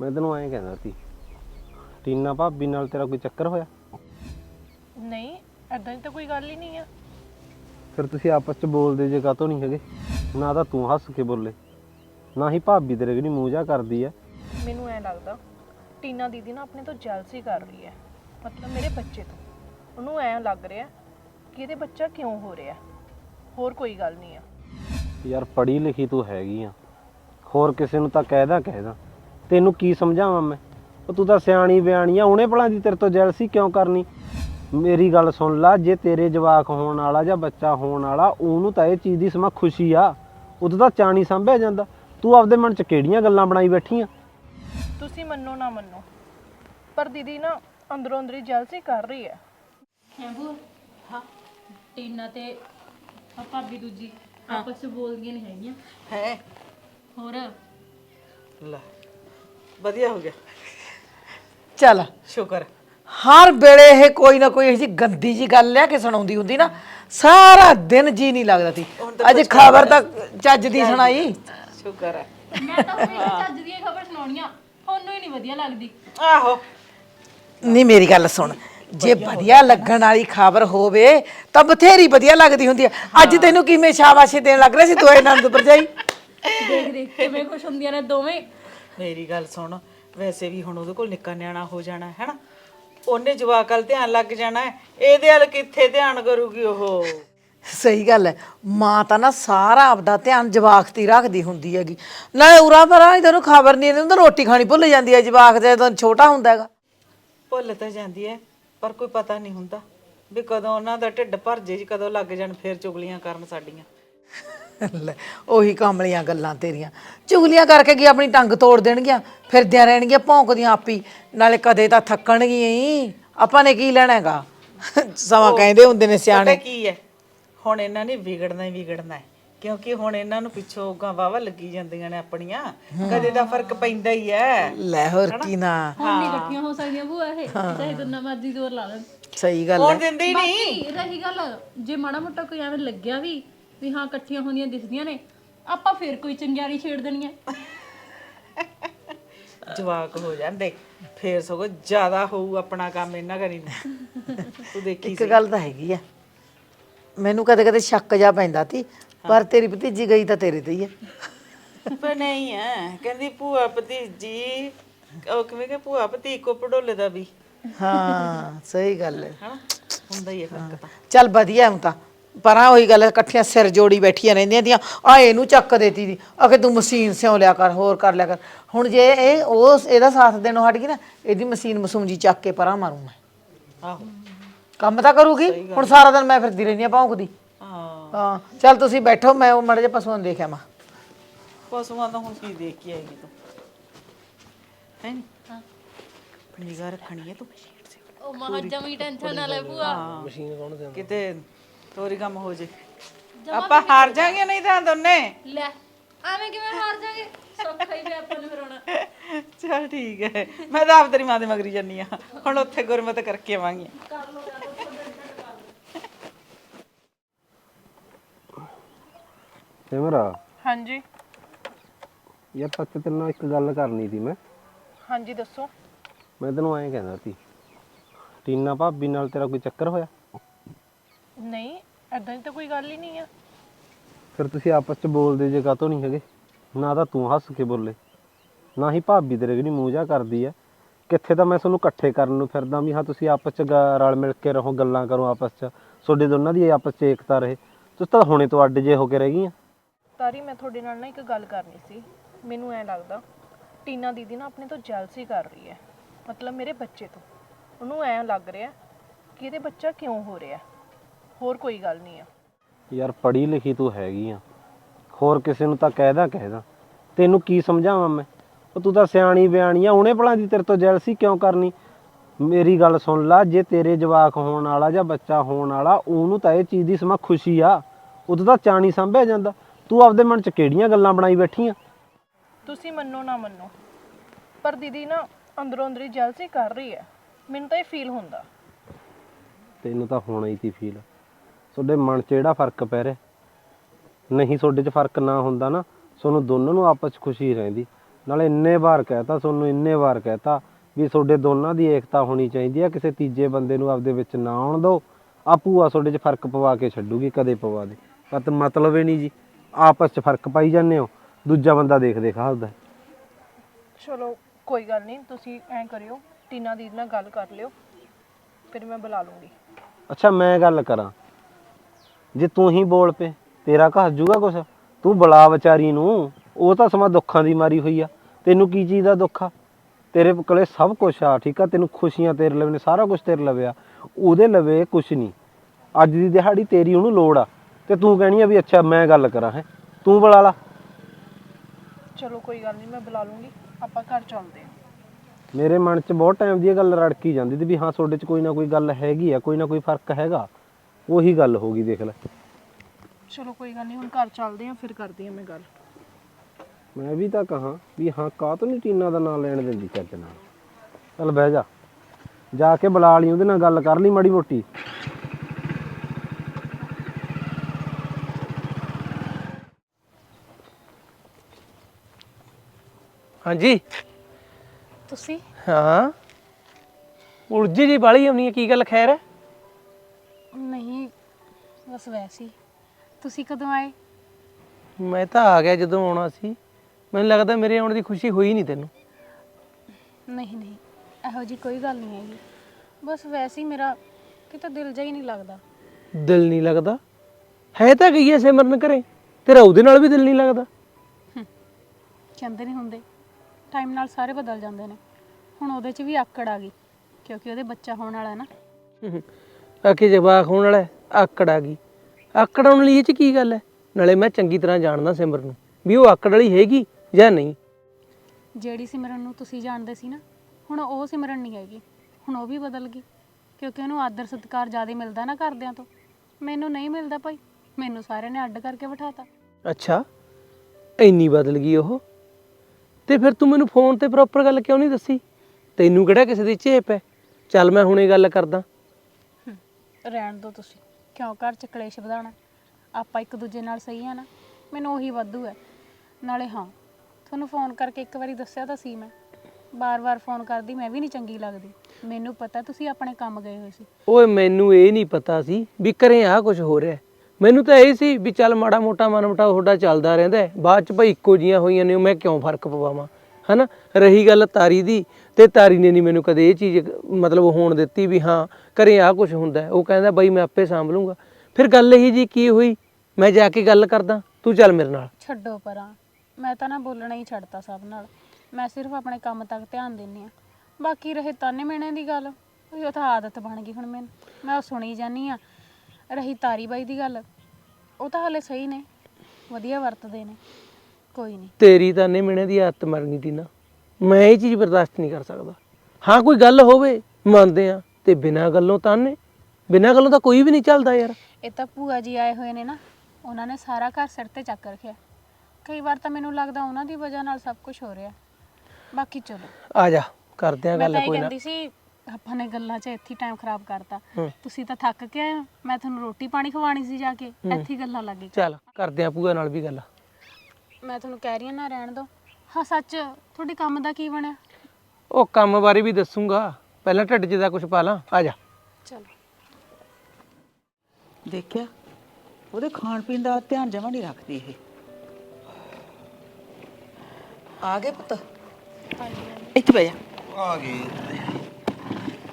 ਮੈਂ ਤੈਨੂੰ ਐਂ ਕਹਿੰਦਾ ਸੀ ਟੀਨਾ ਭਾਬੀ ਨਾਲ ਤੇਰਾ ਕੋਈ ਚੱਕਰ ਹੋਇਆ? ਨਹੀਂ ਐਦਾਂ ਦੀ ਤਾਂ ਕੋਈ ਗੱਲ ਹੀ ਨਹੀਂ ਆ। ਫਿਰ ਤੁਸੀਂ ਆਪਸ ਚ ਬੋਲਦੇ ਜੇ ਕਾਤੋਂ ਨਹੀਂ ਹੈਗੇ? ਨਾ ਤਾਂ ਤੂੰ ਹੱਸ ਕੇ ਬੋਲੇ ਨਾ ਹੀ ਭਾਬੀ ਤੇਰੇ ਵੀ ਮੂੰਹ ਜਾ ਕਰਦੀ ਐ ਮੈਨੂੰ ਐ ਲੱਗਦਾ ਟੀਨਾ ਦੀਦੀ ਨਾ ਆਪਣੇ ਤੋਂ ਜੈਲਸੀ ਕਰ ਰਹੀ ਹੈ ਮਤਲਬ ਮੇਰੇ ਬੱਚੇ ਤੋਂ। ਉਹਨੂੰ ਐ ਲੱਗ ਰਿਹਾ ਕਿ ਇਹਦੇ ਬੱਚਾ ਕਿਉਂ ਹੋ ਰਿਹਾ? ਹੋਰ ਕੋਈ ਗੱਲ ਨਹੀਂ ਆ। ਯਾਰ ਪੜ੍ਹੀ ਲਿਖੀ ਤੂੰ ਹੈਗੀ ਆ ਹੋਰ ਕਿਸੇ ਨੂੰ ਤਾਂ ਕਹਿਦਾ ਕਹਿਦਾ ਤੈਨੂੰ ਕੀ ਸਮਝਾਵਾਂ ਮੈਂ? ਉਹ ਤੂੰ ਤਾਂ ਸਿਆਣੀ ਬਿਆਣੀ ਆ ਉਹਨੇ ਭਲਾ ਦੀ ਤੇਰੇ ਤੋਂ ਜੈਲਸੀ ਕਿਉਂ ਕਰਨੀ? ਮੇਰੀ ਗੱਲ ਸੁਣ ਲੈ ਜੇ ਤੇਰੇ ਜਵਾਕ ਹੋਣ ਵਾਲਾ ਜਾਂ ਬੱਚਾ ਹੋਣ ਵਾਲਾ ਉਹਨੂੰ ਤਾਂ ਇਹ ਚੀਜ਼ ਦੀ ਸਮਾ ਖੁਸ਼ੀ ਆ। ਉਦੋਂ ਤਾਂ ਚਾਣੀ ਸੰਭਿਆ ਜਾਂਦਾ। ਤੂੰ ਆਪਦੇ ਮਨ ਚ ਕਿਹੜੀਆਂ ਗੱਲਾਂ ਬਣਾਈ ਬੈਠੀ ਆ? ਤੁਸੀਂ ਮੰਨੋ ਨਾ ਮੰਨੋ ਪਰ ਦੀਦੀ ਨਾ ਅੰਦਰੋਂ ਅੰਦਰੀ ਜੈਲਸੀ ਕਰ ਰਹੀ ਹੈ। ਹੈ ਬੂ ਹਾਂ। ਟੀਨਾ ਤੇ ਆ ਭਾਬੀ ਦੂਜੀ ਆਪਸ ਵਿੱਚ ਬੋਲਦੀਆਂ ਨਹੀਂ ਹੈਗੀਆਂ। ਹੈ। ਹੋਰ? ਲੈ। ਵਧੀਆ ਹੋ ਗਿਆ। ਚੱਲ। ਸ਼ੁਕਰ। ਹਰ ਵੇਲੇ ਇਹ ਕੋਈ ਨਾ ਕੋਈ ਇਹੋ ਜਿਹੀ ਗੰਦੀ ਜੀ ਗੱਲ ਲਿਆ ਕੇ ਸੁਣਾਉਂਦੀ ਹੁੰਦੀ ਨਾ ਸਾਰਾ ਦਿਨ ਜੀ ਨਹੀਂ ਲੱਗਦਾ ਸੀ। ਅੱਜ ਖਬਰ ਤਾਂ ਚੱਜ ਦੀ ਸੁਣਾਈ। ਸ਼ੁਕਰ ਹੈ। ਮੈਂ ਤਾਂ ਉਹੀ ਚੱਜ ਦੀਆਂ ਖਬਰ ਸੁਣਾਉਣੀਆਂ ਤੁਹਾਨੂੰ ਹੀ ਨਹੀਂ ਵਧੀਆ ਲੱਗਦੀ। ਆਹੋ। ਨਹੀਂ ਮੇਰੀ ਗੱਲ ਸੁਣ। ਜੇ ਵਧੀਆ ਲੱਗਣ ਵਾਲੀ ਖਬਰ ਹੋਵੇ ਤਾਂ ਬਥੇਰੀ ਵਧੀਆ ਲੱਗਦੀ ਹੁੰਦੀ ਹੈ। ਅੱਜ ਤੈਨੂੰ ਕਿਵੇਂ ਸ਼ਾਬਾਸ਼ੀ ਦੇਣ ਲੱਗ ਰਿਹਾ ਸੀ ਦੋਏ ਨੰਦ ਭਰਜਾਈ? ਦੇਖ ਦੇਖ ਕਿਵੇਂ ਖੁਸ਼ ਹੁੰਦੀਆਂ ਨੇ ਦੋਵੇਂ। ਮੇਰੀ ਗੱਲ ਸੁਣ ਵੈਸੇ ਵੀ ਹੁਣ ਉਹਦੇ ਕੋਲ ਨਿੱਕਾ ਨਿਆਣਾ ਹੋ ਜਾਣਾ ਹੈ ਨਾ ਉਹਨੇ ਜਵਾਕ ਵੱਲ ਧਿਆਨ ਲੱਗ ਜਾਣਾ ਹੈ। ਇਹਦੇ ਵੱਲ ਕਿੱਥੇ ਧਿਆਨ ਕਰੂਗੀ ਉਹ? ਸਹੀ ਗੱਲ ਹੈ ਮਾਂ ਤਾਂ ਨਾ ਸਾਰਾ ਆਪਦਾ ਧਿਆਨ ਜਵਾਕ ਤੇ ਹੀ ਰੱਖਦੀ ਹੁੰਦੀ ਹੈਗੀ। ਨਾਲੇ ਉਰਾ ਪਰਾਂ ਇਹਨੂੰ ਨੂੰ ਖਬਰ ਨਹੀਂ ਇਹਨੂੰ ਤਾਂ ਰੋਟੀ ਖਾਣੀ ਭੁੱਲ ਜਾਂਦੀ ਹੈ ਜਵਾਕ ਜਦੋਂ ਛੋਟਾ ਹੁੰਦਾ ਹੈਗਾ। ਭੁੱਲ ਤਾਂ ਜਾਂਦੀ ਹੈ ਪਰ ਕੋਈ ਪਤਾ ਨਹੀਂ ਹੁੰਦਾ ਵੀ ਕਦੋਂ ਉਹਨਾਂ ਦਾ ਢਿੱਡ ਭਰ ਜੇ ਜੀ ਕਦੋਂ ਲੱਗ ਜਾਣ ਫੇਰ ਚੁਗਲੀਆਂ ਕਰਨ ਸਾਡੀਆਂ। ਲੈ ਉਹੀ ਕਾਮਲੀਆਂ ਗੱਲਾਂ ਤੇਰੀਆਂ। ਚੁਗਲੀਆਂ ਕਰਕੇ ਕੀ ਆਪਣੀ ਟੰਗ ਤੋੜ ਦੇਣਗੀਆਂ? ਫਿਰਦਿਆਂ ਰਹਿਣਗੀਆਂ ਭੌਂਕਦੀਆਂ ਆਪੀ। ਨਾਲੇ ਕਦੇ ਤਾਂ ਥੱਕਣਗੀਆਂ ਹੀ ਆਪਾਂ ਨੇ ਕੀ ਲੈਣਾ ਹੈਗਾ? ਸਮਾਂ ਕਹਿੰਦੇ ਹੁੰਦੇ ਨੇ ਪਤਾ ਸਿਆਣੇ ਕੀ ਹੈ? ਹੁਣ ਇਹਨਾਂ ਨੇ ਵਿਗੜਨਾ ਹੀ ਵਿਗੜਨਾ ਹੈ। ਕਿਉਂਕਿ ਹੁਣ ਇਹਨਾਂ ਨੂੰ ਪਿੱਛੋਂ ਗਾਂ ਵਾਵਾ ਲੱਗੀ ਜਾਂਦੀਆਂ ਨੇ ਆਪਣੀਆਂ। ਕਦੇ ਦਾ ਫ਼ਰਕ ਪੈਂਦਾ ਹੀ ਹੈ। ਲੈ ਹੋਰ ਕੀ ਨਾ। ਹੁਣ ਨਹੀਂ ਇਕੱਠੀਆਂ ਹੋ ਸਕਦੀਆਂ ਬੂਆ ਇਹ। ਚਾਹੇ ਦੁਨਾ ਮਰਜ਼ੀ ਦੂਰ ਲਾ ਲੈਣ। ਸਹੀ ਗੱਲ ਹੁਣ ਦਿੰਦੇ ਹੀ ਨਹੀਂ। ਬਾਕੀ ਰਹੀ ਗੱਲ ਜੇ ਮਾੜਾ ਮੋਟਾ ਕੋਈ ਐਵੇਂ ਲੱਗਿਆ ਵੀ ਵੀ ਹਾਂ ਇਕੱਠੀਆਂ ਹੁੰਦੀਆਂ ਦਿਸਦੀਆਂ ਨੇ। ਆਪਾਂ ਫੇਰ ਕੋਈ ਚੰਗਿਆੜੀ ਛੇੜ ਦੇਣੀ ਹੈ। ਜਵਾਕ ਹੋ ਜਾਂਦੇ। ਫੇਰ ਸਗੋਂ ਜ਼ਿਆਦਾ ਹੋਊ ਆਪਣਾ ਕੰਮ ਇਹਨਾਂ ਕਰੀ ਨੂੰ ਤੂੰ ਦੇਖੀ ਇੱਕ ਗੱਲ ਤਾਂ ਹੈਗੀ ਆ। ਮੈਨੂੰ ਕਦੇ ਕਦੇ ਸ਼ੱਕ ਜਾ ਪੈਂਦਾ ਸੀ ਪਰ ਤੇਰੀ ਭਤੀਜੀ ਗਈ ਤਾਂ ਤੇਰੇ ਤੇ ਹੀ ਹੈ ਪਰ ਨਹੀਂ ਹੈ ਕਹਿੰਦੀ ਭੂਆ ਭਤੀਜੀ ਉਹ ਕਿਵੇਂ ਕਿ ਭੂਆ ਭਤੀ ਕੋ ਪੜੋਲੇ ਦਾ ਵੀ। ਹਾਂ ਸਹੀ ਗੱਲ ਹੈ। ਹਨਾ? ਹੁੰਦਾ ਹੀ ਹੈ ਫ਼ਰਕ ਤਾਂ। ਚੱਲ ਵਧੀਆ ਹੁਣ ਤਾਂ। ਪਰਾਂ ਉਹੀ ਗੱਲ ਹੈ, ਇਕੱਠੀਆਂ ਸਿਰ ਜੋੜੀ ਬੈਠੀਆਂ ਰਹਿੰਦੀਆਂ ਦੀਆਂ ਆ ਇਹਨੂੰ ਚੱਕ ਦੇਤੀ ਦੀ। ਅਖੇ ਤੂੰ ਮਸ਼ੀਨ ਸਿਉਂ ਲਿਆ ਕਰ ਹੋਰ ਕਰ ਲਿਆ ਕਰ। ਹੁਣ ਜੇ ਇਹ ਉਹ ਇਹਦਾ ਸਾਥ ਦੇਣੋਂ ਹਟ ਗਈ ਨਾ ਇਹਦੀ ਮਸ਼ੀਨ ਮਸੂਮ ਜੀ ਚੱਕ ਕੇ ਪਰਾਂ ਮਾਰੂ ਮੈਂ। ਆਹੋ। ਕੰਮ ਤਾਂ ਕਰੂਗੀ ਹੁਣ ਸਾਰਾ ਦਿਨ ਮੈਂ ਫਿਰਦੀ ਰਹਿੰਦੀ ਆ ਭੌਂਕਦੀ। ਹਾਂ। ਹਾਂ ਚੱਲ ਤੁਸੀਂ ਬੈਠੋ ਮੈਂ ਉਹ ਮੜੇ ਜੇ ਪਸ਼ੂਆਂ ਨੂੰ ਦੇਖਿਆ ਮਾ ਪਸ਼ੂਆਂ ਦਾ ਹੁਣ ਕੀ ਦੇਖ ਕੇ ਆਏਗੀ ਤੂੰ? ਹੈ ਨੀ? ਹਾਂ। ਨਿਗਾਹ ਰੱਖਣੀ ਹੈ ਤੂੰ। ਉਹ ਮਹਾ ਜਮੀ ਟੈਨਸ਼ਨ ਨਾ ਲੈ ਬੂਆ ਹਾਂ। ਕਿਤੇ ਤੋਰੀ ਕੰਮ ਹੋ ਜੇ। ਆਪਾਂ ਹਾਰ ਜਾਾਂਗੇ ਨਹੀਂ ਤਾਂ ਦੋਨੇ। ਲੈ ਐਵੇਂ ਕਿਵੇਂ ਹਾਰ ਜਾਗੇ? ਸੌਖਾ ਹੀ ਪਿਆ ਆਪਾਂ ਨੂੰ ਫਿਰ ਹੁਣ। ਚਲ ਠੀਕ ਹੈ। ਮੈਂ ਤਾਂ ਆਪ ਤੇਰੀ ਮਾਂ ਦੇ ਮਗਰੀ ਜਾਨੀ ਆ ਹੁਣ ਉੱਥੇ ਗੁਰਮਤ ਕਰਕੇ ਆਵਾਂਗੀ। ਸਿਮਰਾ ਹਾਂਜੀ। ਯਾਰ ਸੱਚ ਤੇਰੇ ਨਾਲ ਇੱਕ ਗੱਲ ਕਰਨੀ ਸੀ ਮੈਂ। ਹਾਂਜੀ ਦੱਸੋ। ਮੈਂ ਤੈਨੂੰ ਐਂ ਕਹਿੰਦਾ ਸੀ। ਟੀਨਾ ਭਾਬੀ ਨਾਲ ਤੇਰਾ ਕੋਈ ਚੱਕਰ ਹੋਇਆ? ਨਹੀਂ ਐਦਾਂ ਦੀ ਤਾਂ ਕੋਈ ਗੱਲ ਹੀ ਨਹੀਂ ਆ। ਫਿਰ ਤੁਸੀਂ ਆਪਸ ਚ ਬੋਲਦੇ ਜੇ ਕਾਤੋਂ ਨਹੀਂ ਹੈਗੇ? ਨਾ ਤਾਂ ਤੂੰ ਹੱਸ ਕੇ ਬੋਲੇ ਨਾ ਹੀ ਭਾਬੀ ਤੇਰੇ ਵੀ ਮੂੰਹ ਜਾ ਕਰਦੀ ਐ ਕਿੱਥੇ ਤਾਂ ਮੈਂ ਤੁਹਾਨੂੰ ਇਕੱਠੇ ਕਰਨ ਨੂੰ ਫਿਰਦਾ ਵੀ ਹਾਂ ਤੁਸੀਂ ਆਪਸ ਚ ਗ- ਰਲ ਮਿਲ ਕੇ ਰਹੋ ਗੱਲਾਂ ਕਰੋ ਆਪਸ ਚ। ਤੁਹਾਡੇ ਦੋਨਾਂ ਦੀ ਆਪਸ ਚ ਏਕਤਾ ਰਹੇ। ਤੁਸੀਂ ਤਾਂ ਹੁਣੇ ਤੋਂ ਅੱਡ ਜੇ ਹੋ ਕੇ ਰਹਿ ਗਈਆਂ। ਤਾਰੀ ਮੈਂ ਤੁਹਾਡੇ ਨਾਲ ਨਾ ਇੱਕ ਗੱਲ ਕਰਨੀ ਸੀ। ਮੈਨੂੰ ਐ ਲੱਗਦਾ ਟੀਨਾ ਦੀਦੀ ਨਾ ਆਪਣੇ ਤੋਂ ਜੈਲਸੀ ਕਰ ਰਹੀ ਹੈ। ਮਤਲਬ ਮੇਰੇ ਬੱਚੇ ਤੋਂ। ਉਹਨੂੰ ਐ ਲੱਗ ਰਿਹਾ ਕਿ ਇਹਦੇ ਬੱਚਾ ਕਿਉਂ ਹੋ ਰਿਹਾ? ਹੋਰ ਕੋਈ ਗੱਲ ਨਹੀਂ ਆ। ਯਾਰ ਪੜ੍ਹੀ ਲਿਖੀ ਤੂੰ ਹੈਗੀ ਆ। ਹੋਰ ਕਿਸੇ ਨੂੰ ਤਾਂ ਕਹਿਦਾ ਕਹਿਦਾ ਤੈਨੂੰ ਕੀ ਸਮਝਾਵਾਂ ਮੈਂ? ਉਹ ਤੂੰ ਤਾਂ ਸਿਆਣੀ ਬਿਆਣੀ ਆ ਉਹਨੇ ਭਲਾ ਦੀ ਤੇਰੇ ਤੋਂ ਜੈਲਸੀ ਕਿਉਂ ਕਰਨੀ? ਮੇਰੀ ਗੱਲ ਸੁਣ ਲੈ ਜੇ ਤੇਰੇ ਜਵਾਕ ਹੋਣ ਵਾਲਾ ਜਾਂ ਬੱਚਾ ਹੋਣ ਵਾਲਾ ਉਹਨੂੰ ਤਾਂ ਇਹ ਚੀਜ਼ ਦੀ ਸਮਾ ਖੁਸ਼ੀ ਆ। ਉਦੋਂ ਤਾਂ ਚਾਣੀ ਸੰਭਿਆ ਜਾਂਦਾ। ਤੂੰ ਆਪਦੇ ਮਨ ਚ ਕਿਹੜੀਆਂ ਗੱਲਾਂ ਬਣਾਈ ਬੈਠੀ ਆ? ਤੁਸੀਂ ਮੰਨੋ ਨਾ ਮੰਨੋ ਪਰ ਦੀਦੀ ਨਾ ਅੰਦਰੋਂ ਅੰਦਰੀ ਜੈਲਸੀ ਕਰ ਰਹੀ ਹੈ। ਮੈਨੂੰ ਤਾਂ ਇਹ ਫੀਲ ਹੁੰਦਾ। ਤੈਨੂੰ ਤਾਂ ਹੋਣਾ ਹੀ ਸੀ ਫੀਲ ਤੁਹਾਡੇ ਮਨ 'ਚ ਜਿਹੜਾ ਫ਼ਰਕ ਪੈ ਰਿਹਾ ਨਹੀਂ ਤੁਹਾਡੇ 'ਚ ਫ਼ਰਕ ਨਾ ਹੁੰਦਾ ਨਾ ਤੁਹਾਨੂੰ ਦੋਨਾਂ ਨੂੰ ਆਪਸ 'ਚ ਖੁਸ਼ੀ ਰਹਿੰਦੀ। ਨਾਲੇ ਇੰਨੇ ਵਾਰ ਕਹਿਤਾ ਤੁਹਾਨੂੰ ਇੰਨੇ ਵਾਰ ਕਹਿਤਾ ਵੀ ਤੁਹਾਡੇ ਦੋਨਾਂ ਦੀ ਏਕਤਾ ਹੋਣੀ ਚਾਹੀਦੀ ਆ ਕਿਸੇ ਤੀਜੇ ਬੰਦੇ ਨੂੰ ਆਪਦੇ ਵਿੱਚ ਨਾ ਆਉਣ ਦਿਓ। ਆ ਭੂਆ ਤੁਹਾਡੇ 'ਚ ਫ਼ਰਕ ਪਵਾ ਕੇ ਛੱਡੂਗੀ ਕਦੇ ਪਵਾ ਦੇ। ਪਰ ਮਤਲਬ ਹੀ ਨਹੀਂ ਜੀ ਆਪਸ 'ਚ ਫ਼ਰਕ ਪਾਈ ਜਾਂਦੇ ਹੋ ਦੂਜਾ ਬੰਦਾ ਦੇਖ ਦੇਖ ਹੱਸਦਾ। ਚਲੋ ਕੋਈ ਗੱਲ ਨਹੀਂ ਤੁਸੀਂ ਐਂ ਕਰਿਓ ਟੀਨਾ ਦੀਦੀ ਨਾਲ ਗੱਲ ਕਰ ਲਿਓ ਫਿਰ ਮੈਂ ਬੁਲਾ ਲੂੰਗੀ। ਅੱਛਾ ਮੈਂ ਗੱਲ ਕਰਾਂ। ਜੇ ਤੂੰ ਹੀ ਬੋਲ ਪਏ ਤੇਰਾ ਘਸ ਜੂਗਾ ਕੁਛ? ਤੂੰ ਬੁਲਾ ਵਿਚਾਰੀ ਨੂੰ ਉਹ ਤਾਂ ਸਮਾਂ ਦੁੱਖਾਂ ਦੀ ਮਾਰੀ ਹੋਈ ਆ। ਤੈਨੂੰ ਕੀ ਚੀਜ਼ ਦਾ ਦੁੱਖ ਆ? ਤੇਰੇ ਕੋਲੇ ਸਭ ਕੁਝ ਆ ਠੀਕ ਆ? ਤੈਨੂੰ ਖੁਸ਼ੀਆਂ ਤੇਰੇ ਲਵੇ ਨੇ ਸਾਰਾ ਕੁਝ ਤੇਰੇ ਲਵੇ ਆ। ਉਹਦੇ ਲਵੇ ਕੁਝ ਨਹੀਂ। ਅੱਜ ਦੀ ਦਿਹਾੜੀ ਤੇਰੀ ਉਹਨੂੰ ਲੋੜ ਆ। ਤੇ ਤੂੰ ਕਹਿਣੀ ਆ ਵੀ ਅੱਛਾ ਮੈਂ ਗੱਲ ਕਰਾਂ ਹੈ? ਤੂੰ ਬੁਲਾ ਲਾ। ਚਲੋ ਕੋਈ ਗੱਲ ਨਹੀਂ ਮੈਂ ਬੁਲਾ ਲੂੰਗੀ। ਆਪਾਂ ਘਰ ਚੱਲਦੇ ਹਾਂ। ਮੇਰੇ ਮਨ 'ਚ ਬਹੁਤ ਟਾਈਮ ਦੀ ਇਹ ਗੱਲ ਰੜਕੀ ਜਾਂਦੀ ਤੇ ਵੀ ਹਾਂ ਤੁਹਾਡੇ 'ਚ ਕੋਈ ਨਾ ਕੋਈ ਗੱਲ ਹੈਗੀ ਆ ਕੋਈ ਨਾ ਕੋਈ ਫ਼ਰਕ ਹੈਗਾ। ਉਹੀ ਗੱਲ ਹੋ ਗਈ ਦੇਖ ਲੈ। ਚਲੋ ਕੋਈ ਗੱਲ ਨਹੀਂ ਹੁਣ ਘਰ ਚੱਲਦੇ ਹਾਂ ਫਿਰ ਕਰਦੇ ਹਾਂ ਮੈਂ ਗੱਲ। ਮੈਂ ਵੀ ਤਾਂ ਕਹਾ ਵੀ ਹਾਂ ਕਾਹ ਤੋਂ ਨਹੀਂ ਟੀਨਾ ਦਾ ਨਾਂ ਲੈਣ ਦਿੰਦੀ ਚੱਜ ਨਾਲ? ਚੱਲ ਬਹਿ ਜਾ। ਜਾ ਕੇ ਬੁਲਾ ਲਈ ਉਹਦੇ ਨਾਲ ਗੱਲ ਕਰ ਲਈ ਮਾੜੀ ਮੋਟੀ। ਹਾਂਜੀ। ਤੁਸੀਂ? ਹਾਂ। ਉਲਝੀ ਜੀ ਬਾਲੀ ਆਉਣੀ ਹੈ ਕੀ ਗੱਲ ਖੈਰ ਹੈ? ਨਹੀਂ ਬਸ ਵੈਸੇ ਹੀ। ਤੁਸੀਂ ਕਦੋਂ ਆਏ? ਮੈਂ ਤਾਂ ਆ ਗਿਆ ਜਦੋਂ ਆਉਣਾ ਸੀ। ਮੈਨੂੰ ਲੱਗਦਾ ਮੇਰੇ ਆਉਣ ਦੀ ਖੁਸ਼ੀ ਹੋਈ ਨਹੀਂ ਤੈਨੂੰ। ਨਹੀਂ ਨਹੀਂ ਇਹੋ ਜੀ ਕੋਈ ਗੱਲ ਨਹੀਂ ਹੈਗੀ। ਬਸ ਵੈਸੇ ਹੀ ਮੇਰਾ ਕਿਤੇ ਦਿਲ ਜਿਹਾ ਹੀ ਨਹੀਂ ਲੱਗਦਾ। ਦਿਲ ਨਹੀਂ ਲੱਗਦਾ? ਹੈ ਤਾਂ ਗਈ ਐ ਸਿਮਰਨ ਘਰੇ। ਤੇਰਾ ਉਹਦੇ ਨਾਲ ਵੀ ਦਿਲ ਨਹੀਂ ਲੱਗਦਾ। ਕਹਿੰਦੇ ਨਹੀਂ ਹੁੰਦੇ। ਟਾਈਮ ਨਾਲ ਸਾਰੇ ਬਦਲ ਜਾਂਦੇ ਨੇ। ਹੁਣ ਉਹਦੇ 'ਚ ਵੀ ਆਕੜ ਆ ਗਈ ਕਿਉਂਕਿ ਉਹਦੇ ਬੱਚਾ ਹੋਣ ਵਾਲਾ ਹੈ ਨਾ। ਆਕੇ ਜਵਾਕ ਹੋਣ ਵਾਲਾ ਹੈ, ਆਕੜ ਆ ਗਈ। ਆਕੜ ਆਉਣ ਲਈ ਇਹ ਚ ਕੀ ਗੱਲ ਹੈ? ਨਾਲੇ ਮੈਂ ਚੰਗੀ ਤਰ੍ਹਾਂ ਜਾਣਦਾ ਸਿਮਰਨ ਨੂੰ ਵੀ ਉਹ ਆਕੜ ਵਾਲੀ ਹੈਗੀ ਜਾਂ ਨਹੀਂ। ਜਿਹੜੀ ਸਿਮਰਨ ਨੂੰ ਤੁਸੀਂ ਜਾਣਦੇ ਸੀ ਨਾ ਹੁਣ ਉਹ ਸਿਮਰਨ ਨਹੀਂ ਹੈਗੀ। ਹੁਣ ਉਹ ਵੀ ਬਦਲ ਗਈ ਕਿਉਂਕਿ ਉਹਨੂੰ ਆਦਰ ਸਤਿਕਾਰ ਜ਼ਿਆਦਾ ਮਿਲਦਾ ਨਾ ਘਰਦਿਆਂ ਤੋਂ। ਮੈਨੂੰ ਨਹੀਂ ਮਿਲਦਾ ਭਾਈ ਮੈਨੂੰ ਸਾਰਿਆਂ ਨੇ ਅੱਡ ਕਰਕੇ ਬਿਠਾਤਾ। ਅੱਛਾ ਇੰਨੀ ਬਦਲ ਗਈ ਉਹ? ਤੇ ਫਿਰ ਤੂੰ ਮੈਨੂੰ ਫੋਨ ਤੇ ਪ੍ਰੋਪਰ ਗੱਲ ਕਿਉਂ ਨਹੀਂ ਦੱਸੀ? ਤੈਨੂੰ ਕਿਹੜਾ ਕਿਸੇ ਦੀ ਝੇਪ ਹੈ? ਚੱਲ ਮੈਂ ਹੁਣੇ ਗੱਲ ਕਰਦਾ। ਰਹਿਣ ਦਿਓ ਤੁਸੀਂ। ਕਿਉਂ? ਘਰ ਚ ਕਲੇਸ਼ ਵਧਾਉਣਾ। ਆਪਾਂ ਇੱਕ ਦੂਜੇ ਨਾਲ ਸਹੀ ਆ ਨਾ। ਮੈਨੂੰ ਉਹੀ ਵਾਧੂ ਹੈ। ਨਾਲੇ ਹਾਂ, ਤੁਹਾਨੂੰ ਫੋਨ ਕਰਕੇ ਇੱਕ ਵਾਰੀ ਦੱਸਿਆ ਤਾਂ ਸੀ ਮੈਂ। ਬਾਰ-ਬਾਰ ਫੋਨ ਕਰਦੀ, ਮੈਂ ਵੀ ਨਹੀਂ ਚੰਗੀ ਲੱਗਦੀ। ਮੈਨੂੰ ਪਤਾ ਤੁਸੀਂ ਆਪਣੇ ਕੰਮ ਗਏ ਹੋਏ ਸੀ। ਓਏ, ਮੈਨੂੰ ਇਹ ਨਹੀਂ ਪਤਾ ਸੀ ਵੀ ਘਰੇ ਆ ਕੁਝ ਹੋ ਰਿਹਾ ਹੈ। ਮੈਨੂੰ ਤਾਂ ਇਹ ਸੀ ਵੀ ਚੱਲ ਮਾੜਾ ਮੋਟਾ ਮਨ ਮੋਟਾ ਤੁਹਾਡਾ ਚੱਲਦਾ ਰਹਿੰਦਾ ਹੈ। ਬਾਅਦ ਚ ਭਾਈ ਇੱਕੋ ਜੀਆਂ ਹੋਈਆਂ ਨੇ ਮੈਂ ਕਿਉਂ ਫ਼ਰਕ ਪਵਾਵਾਂ? ਹਨਾ? ਰਹੀ ਗੱਲ ਤਾਰੀ ਦੀ ਤੇ ਤਾਰੀ ਨੇ ਨਹੀਂ ਮੈਨੂੰ ਕਦੇ ਇਹ ਚੀਜ਼ ਮਤਲਬ ਹੋਣ ਦਿੱਤੀ ਵੀ ਹਾਂ, ਘਰੇ ਆ ਕੁਝ ਹੁੰਦਾ ਉਹ ਕਹਿੰਦਾ, ਬਾਈ ਮੈਂ ਆਪੇ ਸੰਭ ਲੂੰਗਾ। ਫਿਰ ਗੱਲ ਇਹੀ ਜੀ ਕੀ ਹੋਈ? ਮੈਂ ਜਾ ਕੇ ਗੱਲ ਕਰਦਾ, ਤੂੰ ਚੱਲ ਮੇਰੇ ਨਾਲ। ਛੱਡੋ ਪਰਾਂ। ਮੈਂ ਤਾਂ ਨਾ ਬੋਲਣਾ ਹੀ ਛੱਡਤਾ ਸਭ ਨਾਲ। ਮੈਂ ਸਿਰਫ ਆਪਣੇ ਕੰਮ ਤੱਕ ਧਿਆਨ ਦਿੰਨੀ ਆ ਬਾਕੀ ਰਹੇ ਤਾਨੇ ਮੇਣੇ ਦੀ ਗੱਲ। ਉਹ ਤਾਂ ਆਦਤ ਬਣ ਗਈ ਹੁਣ ਮੈਨੂੰ। ਮੈਂ ਉਹ ਸੁਣੀ ਜਾਨੀ ਆ ਰਹੀ ਤਾਰੀ ਬਾਈ ਦੀ ਗੱਲ। ਉਹ ਤਾਂ ਹਾਲੇ ਸਹੀ ਨੇ। ਵਧੀਆ ਵਰਤਦੇ ਨੇ। ਕੋਈ ਨਹੀਂ। ਤੇਰੀ ਤਾਂ ਨੇ ਮਿਹਣੇ ਦੀ ਆਦਤ ਮਰਨੀ ਤੀ ਨਾ। ਮੈਂ ਇਹ ਚੀਜ਼ ਬਰਦਾਸ਼ਤ ਨਹੀਂ ਕਰ ਸਕਦਾ। ਹਾਂ ਕੋਈ ਗੱਲ ਹੋਵੇ ਮੰਨਦੇ ਆ ਤੇ ਬਿਨਾਂ ਗੱਲੋਂ ਤਾਨੇ ਬਿਨਾਂ ਗੱਲੋਂ ਤਾਂ ਕੋਈ ਵੀ ਨਹੀਂ ਚੱਲਦਾ ਯਾਰ। ਇਹ ਤਾਂ ਭੂਆ ਜੀ ਆਏ ਹੋਏ ਨੇ ਨਾ ਉਹਨਾਂ ਨੇ ਸਾਰਾ ਘਰ ਸਿਰ ਤੇ ਚੱਕ ਰੱਖਿਆ। ਕਈ ਵਾਰ ਤਾਂ ਮੈਨੂੰ ਲੱਗਦਾ ਉਹਨਾਂ ਦੀ ਵਜ੍ਹਾ ਨਾਲ ਸਭ ਕੁਝ ਹੋ ਰਿਹਾ। ਬਾਕੀ ਚਲੋ। ਆ ਜਾ ਕਰਦੇ ਆ ਮੈਂ ਗੱਲ ਤਾਂ ਇਹ ਕੋਈ ਨਾ। ਕਹਿੰਦੀ ਸੀ ਆਪਾਂ ਨੇ ਗੱਲਾਂ 'ਚ ਇੱਥੇ ਟਾਈਮ ਖਰਾਬ ਕਰਤਾ। ਹੂੰ। ਤੁਸੀਂ ਤਾਂ ਥੱਕ ਕੇ ਆਏ ਹੋ। ਮੈਂ ਤੁਹਾਨੂੰ ਰੋਟੀ ਪਾਣੀ ਖਵਾਣੀ ਸੀ ਜਾ ਕੇ। ਇੱਥੇ ਹੀ ਗੱਲਾਂ ਲੱਗ ਗਈ ਚੱਲ ਕਰਦੇ ਆ ਭੂਆ ਨਾਲ ਵੀ ਗੱਲ। ਮੈਂ ਤੁਹਾਨੂੰ ਕਹਿ ਰਹੀ ਹਾਂ ਨਾ ਰਹਿਣ ਦੋ ਹਾਂ ਸੱਚ ਤੁਹਾਡੇ ਕੰਮ ਦਾ ਕੀ ਬਣਿਆ? ਉਹ ਕੰਮ ਬਾਰੇ ਵੀ ਦੱਸੂਗਾ। ਪਹਿਲਾਂ ਢਿੱਡ 'ਚ ਦਾ ਕੁਝ ਪਾ ਲਾਂ। ਆ ਜਾ। ਚਲੋ। ਦੇਖਿਆ? ਉਹਦੇ ਖਾਣ ਪੀਣ ਦਾ ਧਿਆਨ ਜਮਾ ਨਹੀਂ ਰੱਖਦੀ ਇਹ। ਆ ਗਏ ਪੁੱਤ? ਇੱਥੇ ਬਹਿ ਜਾ। ਆ ਗਏ।